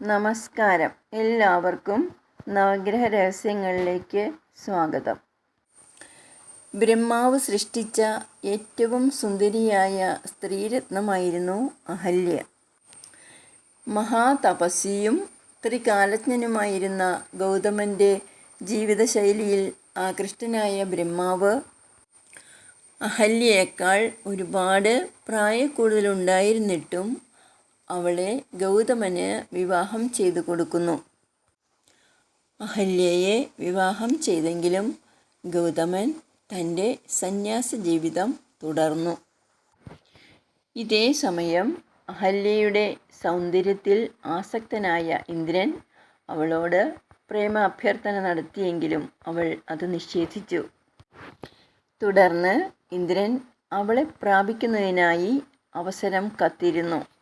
നമസ്കാരം. എല്ലാവർക്കും നവഗ്രഹ രഹസ്യങ്ങളിലേക്ക് സ്വാഗതം. ബ്രഹ്മാവ് സൃഷ്ടിച്ച ഏറ്റവും സുന്ദരിയായ സ്ത്രീരത്നമായിരുന്നു അഹല്യ. മഹാതപസ്വിയും ത്രികാലജ്ഞനുമായിരുന്ന ഗൗതമന്റെ ജീവിതശൈലിയിൽ ആകൃഷ്ടനായ ബ്രഹ്മാവ് അഹല്യയേക്കാൾ ഒരുപാട് പ്രായക്കൂടുതലുണ്ടായിരുന്നിട്ടും അവളെ ഗൗതമന് വിവാഹം ചെയ്തു കൊടുക്കുന്നു. അഹല്യയെ വിവാഹം ചെയ്തെങ്കിലും ഗൗതമൻ തന്റെ സന്യാസ ജീവിതം തുടർന്നു. ഇതേ സമയം അഹല്യയുടെ സൗന്ദര്യത്തിൽ ആസക്തനായ ഇന്ദ്രൻ അവളോട് പ്രേമ അഭ്യർത്ഥന നടത്തിയെങ്കിലും അവൾ അത് നിഷേധിച്ചു. തുടർന്ന് ഇന്ദ്രൻ അവളെ പ്രാപിക്കുന്നതിനായി അവസരം കത്തിരുന്നു.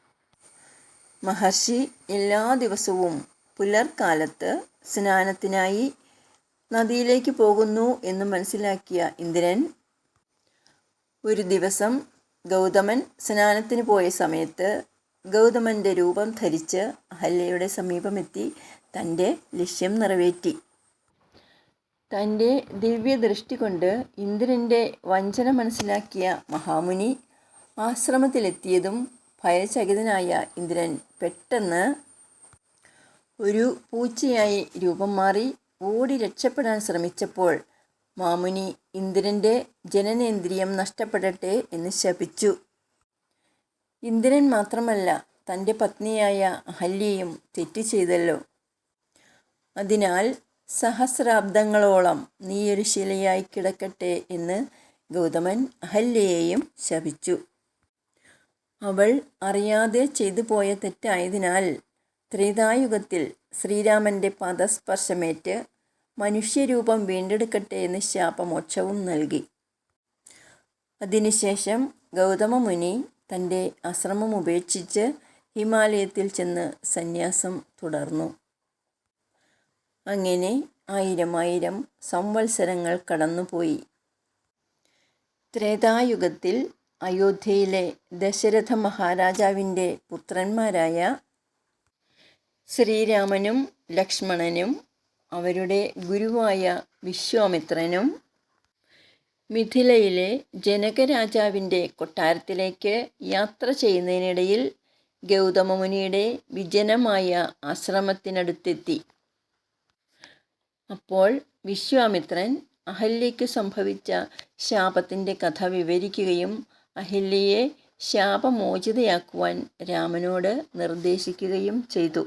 മഹർഷി എല്ലാ ദിവസവും പുലർക്കാലത്ത് സ്നാനത്തിനായി നദിയിലേക്ക് പോകുന്നു എന്ന് മനസ്സിലാക്കിയ ഇന്ദ്രൻ ഒരു ദിവസം ഗൗതമൻ സ്നാനത്തിന് പോയ സമയത്ത് ഗൗതമന്റെ രൂപം ധരിച്ച് അഹല്യയുടെ സമീപമെത്തി തന്റെ ലക്ഷ്യം നിറവേറ്റി. തന്റെ ദിവ്യദൃഷ്ടി കൊണ്ട് ഇന്ദ്രന്റെ വഞ്ചന മനസ്സിലാക്കിയ മഹാമുനി ആശ്രമത്തിലെത്തിയതും ഭയചകിതനായ ഇന്ദ്രൻ പെട്ടെന്ന് ഒരു പൂച്ചയായി രൂപം മാറി ഓടി രക്ഷപ്പെടാൻ ശ്രമിച്ചപ്പോൾ മാമുനി ഇന്ദ്രന്റെ ജനനേന്ദ്രിയം നഷ്ടപ്പെടട്ടെ എന്ന് ശപിച്ചു. ഇന്ദ്രൻ മാത്രമല്ല തന്റെ പത്നിയായ അഹല്യയും തെറ്റ് ചെയ്തല്ലോ. അതിനാൽ സഹസ്രാബ്ദങ്ങളോളം നീയൊരു ശിലയായി കിടക്കട്ടെ എന്ന് ഗൗതമൻ അഹല്യയെയും ശപിച്ചു. അവൾ അറിയാതെ ചെയ്തു പോയ തെറ്റായതിനാൽ ത്രേതായുഗത്തിൽ ശ്രീരാമന്റെ പദസ്പർശമേറ്റ് മനുഷ്യരൂപം വീണ്ടെടുക്കട്ടെ എന്ന് ശാപമോക്ഷവും നൽകി. അതിനുശേഷം ഗൗതമ മുനി തന്റെ ആശ്രമം ഉപേക്ഷിച്ച് ഹിമാലയത്തിൽ ചെന്ന് സന്യാസം തുടർന്നു. അങ്ങനെ ആയിരം ആയിരം സംവത്സരങ്ങൾ കടന്നുപോയി. ത്രേതായുഗത്തിൽ അയോധ്യയിലെ ദശരഥ മഹാരാജാവിന്റെ പുത്രന്മാരായ ശ്രീരാമനും ലക്ഷ്മണനും അവരുടെ ഗുരുവായ വിശ്വാമിത്രനും മിഥിലയിലെ ജനകരാജാവിന്റെ കൊട്ടാരത്തിലേക്ക് യാത്ര ചെയ്യുന്നതിനിടയിൽ ഗൗതമമുനിയുടെ വിജനമായ ആശ്രമത്തിനടുത്തെത്തി. അപ്പോൾ വിശ്വാമിത്രൻ അഹല്യയ്ക്ക് സംഭവിച്ച ശാപത്തിന്റെ കഥ വിവരിക്കുകയും അഹല്യയെ ശാപമോചിതയാക്കുവാൻ രാമനോട് നിർദ്ദേശിക്കുകയും ചെയ്തു.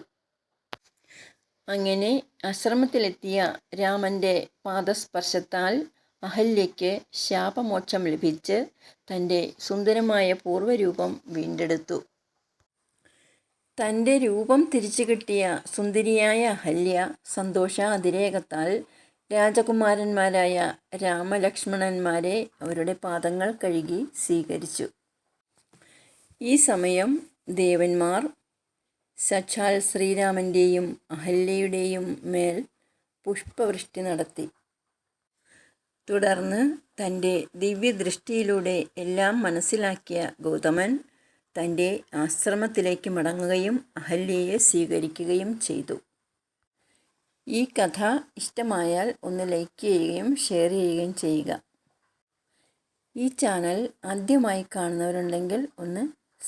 അങ്ങനെ ആശ്രമത്തിലെത്തിയ രാമന്റെ പാദസ്പർശത്താൽ അഹല്യയ്ക്ക് ശാപമോക്ഷം ലഭിച്ച് തന്റെ സുന്ദരമായ പൂർവരൂപം വീണ്ടെടുത്തു. തന്റെ രൂപം തിരിച്ചു കിട്ടിയ സുന്ദരിയായ അഹല്യ സന്തോഷ അതിരേകത്താൽ രാജകുമാരന്മാരായ രാമലക്ഷ്മണന്മാരെ അവരുടെ പാദങ്ങൾ കഴുകി സ്വീകരിച്ചു. ഈ സമയം ദേവന്മാർ സച്ചാൽ ശ്രീരാമന്റെയും അഹല്യയുടെയും മേൽ പുഷ്പവൃഷ്ടി നടത്തി. തുടർന്ന് തന്റെ ദിവ്യദൃഷ്ടിയിലൂടെ എല്ലാം മനസ്സിലാക്കിയ ഗൗതമൻ തന്റെ ആശ്രമത്തിലേക്ക് മടങ്ങുകയും അഹല്യയെ സ്വീകരിക്കുകയും ചെയ്തു. ഈ കഥ ഇഷ്ടമായാൽ ഒന്ന് ലൈക്ക് ചെയ്യുകയും ഷെയർ ചെയ്യുകയും ചെയ്യുക. ഈ ചാനൽ ആദ്യമായി കാണുന്നവരുണ്ടെങ്കിൽ ഒന്ന്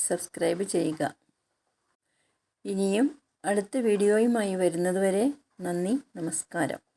സബ്സ്ക്രൈബ് ചെയ്യുക. ഇനിയും അടുത്ത വീഡിയോയുമായി വരുന്നതുവരെ നന്ദി നമസ്കാരം.